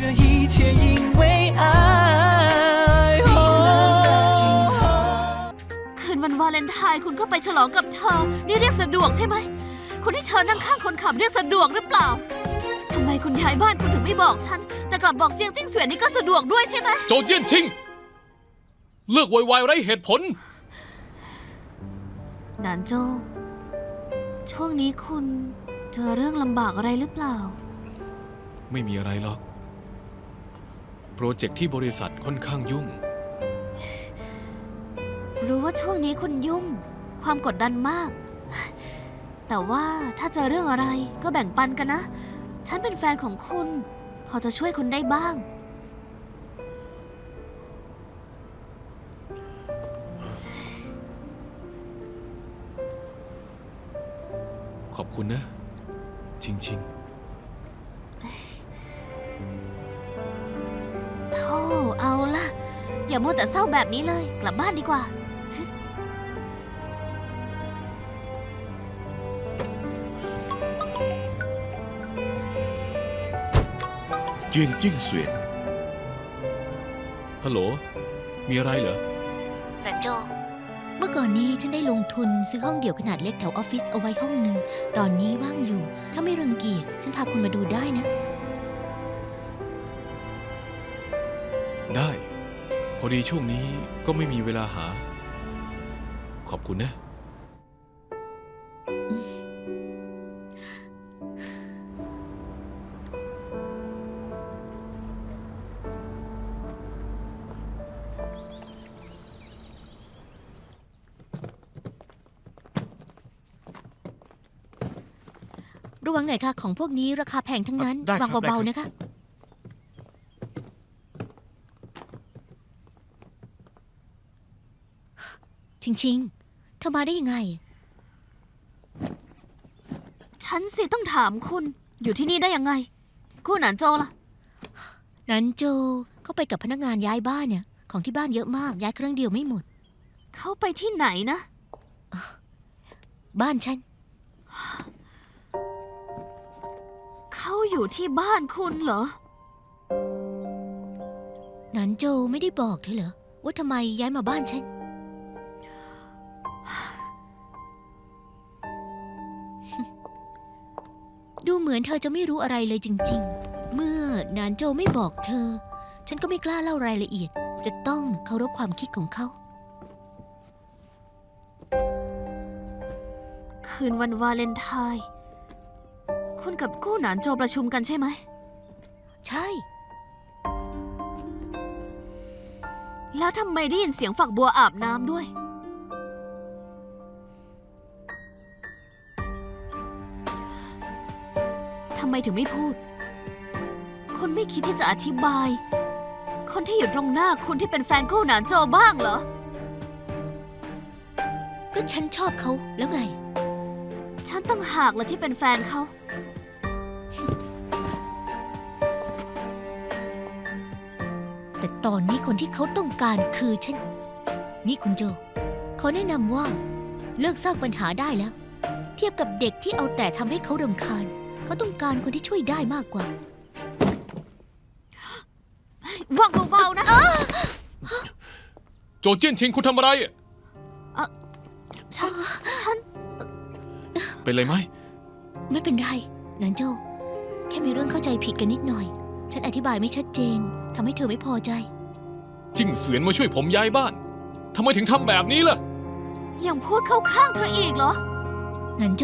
这一切因为爱。哦 คืนวันวาเลนไทน์คุณก็ไปฉลองกับเธอ นี่เรียกสะดวกใช่ไหม คุณให้เธอนั่งข้างคนขับเรียกสะดวกหรือเปล่า ทำไมคุณย้ายบ้านคุณถึงไม่บอกฉัน แต่กลับบอกเจียงจิ้งเสวียนนี่ก็สะดวกด้วยใช่ไหม โจเจี้ยนชิง เลิกไวๆไร้เหตุผล หนานโจ ช่วงนี้คุณเจอเรื่องลำบากอะไรหรือเปล่า ไม่มีอะไรหรอก โปรเจกต์ที่บริษัทค่อนข้างยุ่ง รู้ว่าช่วงนี้คุณยุ่ง ความกดดันมาก แต่ว่าถ้าเจอเรื่องอะไรก็แบ่งปันกันนะ ฉันเป็นแฟนของคุณ พอจะช่วยคุณได้บ้าง ขอบคุณนะชิงชิ โธ่เอาล่ะ อย่ามัวแต่เศร้าแบบนี้เลย กลับบ้านดีกว่า เจียงจิ้งเสวียนฮัลโหล มีอะไรเหรอหนานโจ เมื่อก่อนนี้ฉันได้ลงทุนซื้อห้องเดี่ยวขนาดเล็กแถวออฟฟิศเอาไว้ห้องหนึ่ง ตอนนี้ว่างอยู่ ถ้าไม่รังเกียจฉันพาคุณมาดูได้นะ พอดีช่วงนี้ก็ไม่มีเวลาหา ขอบคุณนะ ระวังหน่อยค่ะ ของพวกนี้ราคาแพงทั้งนั้น ได้ครับวางได้เบา ครับ ๆ นะคะ ชิงๆเธอมาได้ยังไง ฉันสิต้องถามคุณ อยู่ที่นี่ได้ยังไง คุณหนานโจล่ะ นั้นโจเขาไปกับพนักงานย้ายบ้านเนี่ย ของที่บ้านเยอะมากย้ายเครื่องเดียวไม่หมด เขาไปที่ไหนนะ บ้านฉัน เขาอยู่ที่บ้านคุณเหรอ นั้นโจไม่ได้บอกเธอเหรอว่าทำไมย้ายมาบ้านฉัน ดูเหมือนเธอจะไม่รู้อะไรเลยจริง ๆ เมื่อนานโจไม่บอกเธอ ฉันก็ไม่กล้าเล่ารายละเอียด จะต้องเคารพความคิดของเขา คืนวันวาเลนไทน์คุณกับกู้หนานโจประชุมกันใช่ไหม ใช่ แล้วทำไมได้ยินเสียงฝักบัวอาบน้ำด้วย ไมถึงไม่พูด คุณไม่คิดที่จะอธิบาย คนที่อยู่ตรงหน้าคุณที่เป็นแฟนกู้หนานโจบ้างเหรอ ก็ฉันชอบเขาแล้วไง ฉันต้องหากละที่เป็นแฟนเขา แต่ตอนนี้คนที่เขาต้องการคือฉัน นี่คุณโจขอแนะนำว่า เลิกสร้างปัญหาได้แล้ว เทียบกับเด็กที่เอาแต่ทำให้เขารำคาญ เขาต้องการคนที่ช่วยได้มากกว่าว่างเบาๆนะ โจเจี้ยนชิงคุณทำอะไร ฉัน ฉัน เป็นไรไหม ไม่เป็นไรนันโจแค่มีเรื่องเข้าใจผิดกันนิดหน่อย ฉันอธิบายไม่ชัดเจนทำให้เธอไม่พอใจ จิ้งเสวียนมาช่วยผมย้ายบ้านทำไมถึงทำแบบนี้ล่ะ ยังพูดเข้าข้างเธออีกเหรอ นันโจ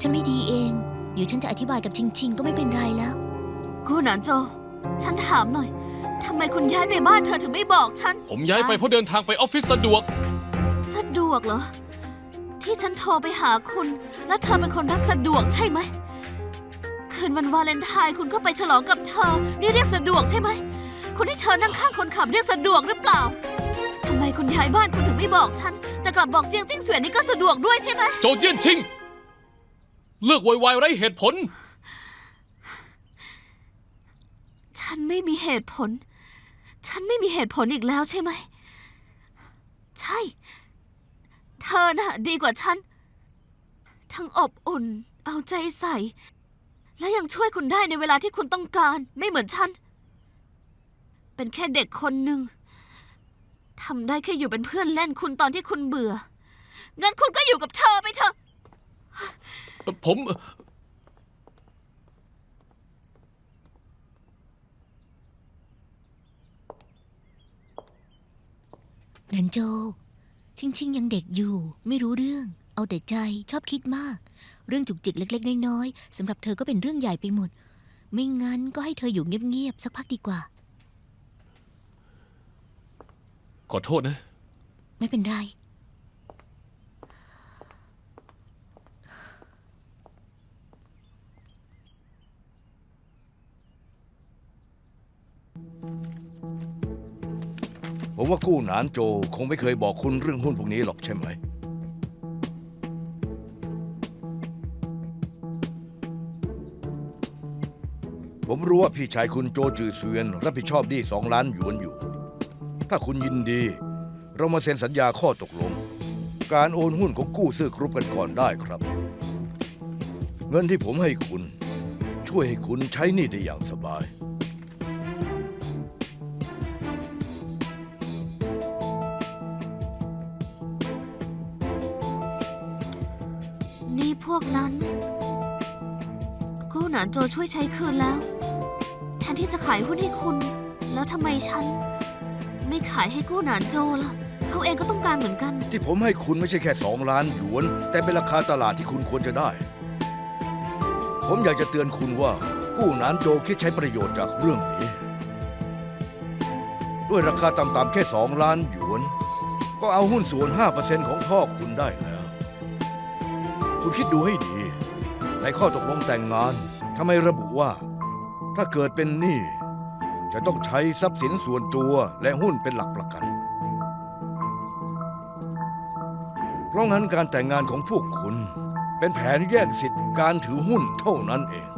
ฉันไม่ดีเอง เดี๋ยวฉันจะอธิบายกับชิงชิงก็ไม่เป็นไรแล้วกูหนานโจ ฉันถามหน่อย ทำไมคุณย้ายไปบ้านเธอถึงไม่บอกฉัน ผมย้ายไปเพราะเดินทางไปออฟฟิศสะดวก สะดวกเหรอ ที่ฉันโทรไปหาคุณ และเธอเป็นคนรับสะดวกใช่ไหม คืนวันวาเลนไทน์คุณก็ไปฉลองกับเธอ นี่เรียกสะดวกใช่ไหม คุณให้เธอนั่งข้างคนขับเรียกสะดวกหรือเปล่า ทำไมคุณย้ายบ้านคุณถึงไม่บอกฉัน แต่กลับบอกเจียงจิ้งเสวียนนี่ก็สะดวกด้วยใช่ไหม โจเจี้ยนชิง เลิกไวๆไร้เหตุผล ฉันไม่มีเหตุผล ฉันไม่มีเหตุผลอีกแล้วใช่ไหม ใช่ เธอน่ะดีกว่าฉัน ทั้งอบอุ่น เอาใจใส่ และยังช่วยคุณได้ในเวลาที่คุณต้องการ ไม่เหมือนฉัน เป็นแค่เด็กคนหนึ่งทำได้แค่อยู่เป็นเพื่อนเล่นคุณตอนที่คุณเบื่อ งั้นคุณก็อยู่กับเธอไปเถอะ ผมนันโจ ชิงชิงยังเด็กอยู่ ไม่รู้เรื่อง เอาแต่ใจชอบคิดมาก เรื่องจุกจิกเล็ก ๆ น้อยๆสำหรับเธอก็เป็นเรื่องใหญ่ไปหมด ไม่งั้นก็ให้เธออยู่เงียบๆสักพักดีกว่า ขอโทษนะ ไม่เป็นไร ผมว่ากู้หนานโจคงไม่เคยบอกคุณเรื่องหุ้นพวกนี้หรอกใช่ไหม ผมรู้ว่าพี่ชายคุณโจจือเซียน รับผิดชอบหนี้สองล้านหยวนอยู่ ถ้าคุณยินดี เรามาเซ็นสัญญาข้อตกลง การโอนหุ้นของกู้ซื้อกรุ๊ปกันก่อนได้ครับ เงินที่ผมให้คุณ ช่วยให้คุณใช้หนี้ได้อย่างสบาย กนั้น กู้หนานโจช่วยใช้คืนแล้ว แทนที่จะขายหุ้นให้คุณ แล้วทำไมฉัน ไม่ขายให้กู้หนานโจล่ะ เขาเองก็ต้องการเหมือนกัน ที่ผมให้คุณไม่ใช่แค่สองล้านหยวน แต่เป็นราคาตลาดที่คุณควรจะได้ ผมอยากจะเตือนคุณว่า กู้หนานโจคิดใช้ประโยชน์จากเรื่องนี้ ด้วยราคาต่ำๆแค่สองล้านหยวน ก็เอาหุ้นส่วน 5%ของพ่อคุณได้แล้ว คุณคิดดูให้ดี ในข้อตกลงแต่งงานทำไมระบุว่า ถ้าเกิดเป็นหนี้จะต้องใช้ทรัพย์สินส่วนตัวและหุ้นเป็นหลักประกัน เพราะงั้นการแต่งงานของพวกคุณ เป็นแผนแย่งสิทธิ์การถือหุ้นเท่านั้นเอง